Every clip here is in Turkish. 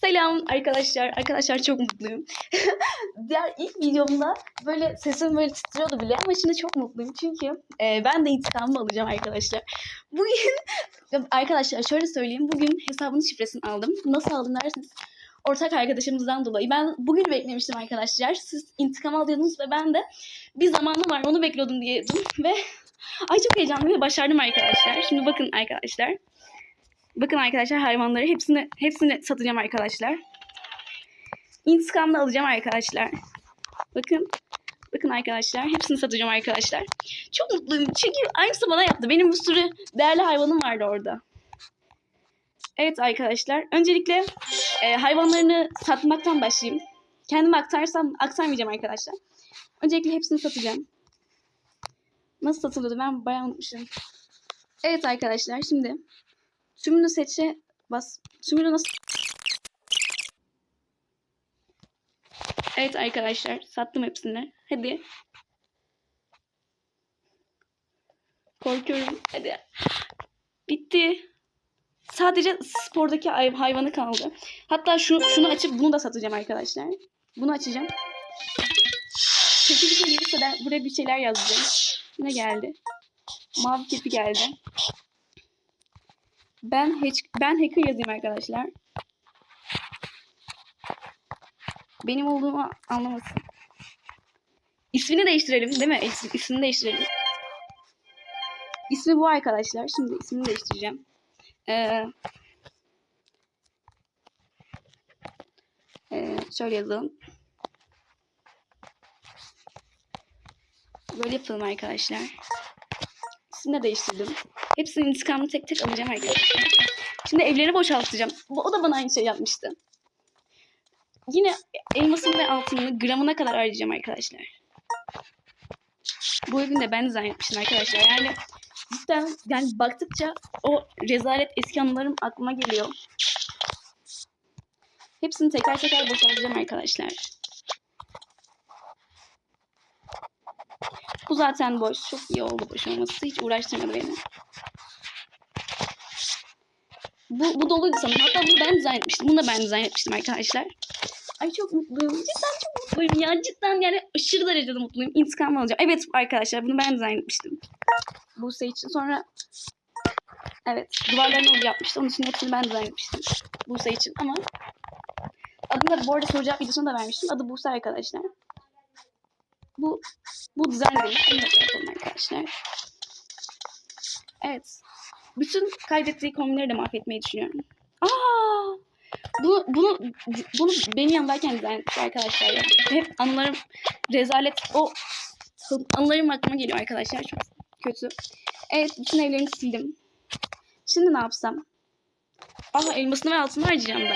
Selam arkadaşlar. Arkadaşlar çok mutluyum. Diğer ilk videomda böyle sesim böyle titriyordu bile ama şimdi çok mutluyum. Çünkü e, ben de intikamımı alacağım arkadaşlar. Bugün arkadaşlar şöyle söyleyeyim. Bugün hesabının şifresini aldım. Nasıl aldım dersiniz? Ortak arkadaşımızdan dolayı. Ben bugün beklemiştim arkadaşlar. Siz intikam alıyordunuz ve ben de bir zamanı var onu bekliyordum diyordum ve ay çok heyecanlı ve başardım arkadaşlar. Şimdi bakın arkadaşlar. Bakın arkadaşlar hayvanları hepsini hepsini satacağım arkadaşlar. İntikamını alacağım arkadaşlar. Bakın. Bakın arkadaşlar hepsini satacağım arkadaşlar. Çok mutluyum çünkü aynısı bana yaptı. Benim bir sürü değerli hayvanım vardı orada. Evet arkadaşlar. Öncelikle e, hayvanlarını satmaktan başlayayım. Kendime aktarsam aktarmayacağım arkadaşlar. Öncelikle hepsini satacağım. Nasıl satılıyordu ben bayağı unutmuşum. Evet arkadaşlar şimdi Tümünü seçe bas. Tümünü nasıl? Evet arkadaşlar sattım hepsini. Hadi. Korkuyorum. Hadi. Bitti. Sadece spordaki hay- hayvanı kaldı. Hatta şu, şunu açıp bunu da satacağım arkadaşlar. Bunu açacağım. Kötü bir şey gelirse de buraya bir şeyler yazacağım. Ne geldi? Mavi kirpi geldi. Ben hiç ben hacker yazayım arkadaşlar. Benim olduğumu anlamasın. İsmini değiştirelim değil mi? İs, ismini değiştirelim. İsmi bu arkadaşlar. Şimdi ismini değiştireceğim. Ee, ee, şöyle yazalım. Böyle yapalım arkadaşlar. İsmini de değiştirdim. Hepsinin intikamını tek tek alacağım arkadaşlar. Şimdi evlerini boşaltacağım. O da bana aynı şey yapmıştı. Yine elmasını ve altınını gramına kadar harcayacağım arkadaşlar. Bu evin de ben dizayn etmiştim arkadaşlar. Yani cidden yani baktıkça o rezalet eski anılarım aklıma geliyor. Hepsini teker teker boşaltacağım arkadaşlar. Zaten boş. Çok iyi oldu boş olması. Hiç uğraştırmadı beni. Bu, bu doluydu sanırım. Hatta bunu ben dizayn etmiştim. Bunu da ben dizayn etmiştim arkadaşlar. Ay çok mutluyum. Cidden çok mutluyum ya. Cidden yani aşırı derecede mutluyum. İntikam alacağım. Evet arkadaşlar bunu ben dizayn etmiştim. Buse için. Sonra evet duvarlarını o yapmıştı. Onun için hepsini ben dizayn etmiştim. Buse için ama adını da bu arada soru videosunu da vermiştim. Adı Buse arkadaşlar. Bu bu şey yapalım arkadaşlar. Evet. Bütün kaydettiği kombinleri de mahvetmeyi düşünüyorum. Aa! Bu, bunu, bunu benim yanımdayken etmiş arkadaşlar ya. Hep anılarım rezalet. O anılarım aklıma geliyor arkadaşlar. Çok kötü. Evet bütün evlerini sildim. Şimdi ne yapsam? Aha elmasını ve altını harcayacağım da.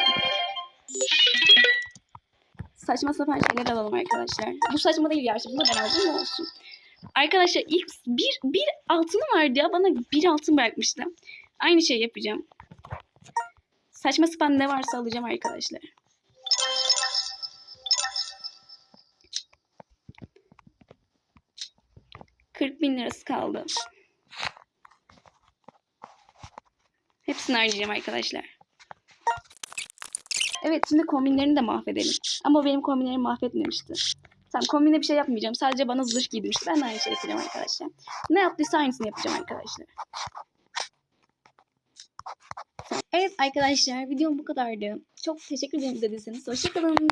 Saçma sapan şeyler alalım arkadaşlar. Bu saçma değil gerçi. Bunu da ben aldım da olsun. Arkadaşlar ilk bir, bir altını vardı ya. Bana bir altın bırakmıştı. Aynı şey yapacağım. Saçma sapan ne varsa alacağım arkadaşlar. Kırk bin lirası kaldı. Hepsini harcayacağım arkadaşlar. Evet şimdi kombinlerini de mahvedelim. Ama benim kombinlerimi mahvetmemişti. Tamam kombine bir şey yapmayacağım. Sadece bana zırh giydirmişti. Ben de aynı şey yapacağım arkadaşlar. Ne yaptıysa aynısını yapacağım arkadaşlar. Evet arkadaşlar videom bu kadardı. Çok teşekkür ederim izlediyseniz. Hoşçakalın.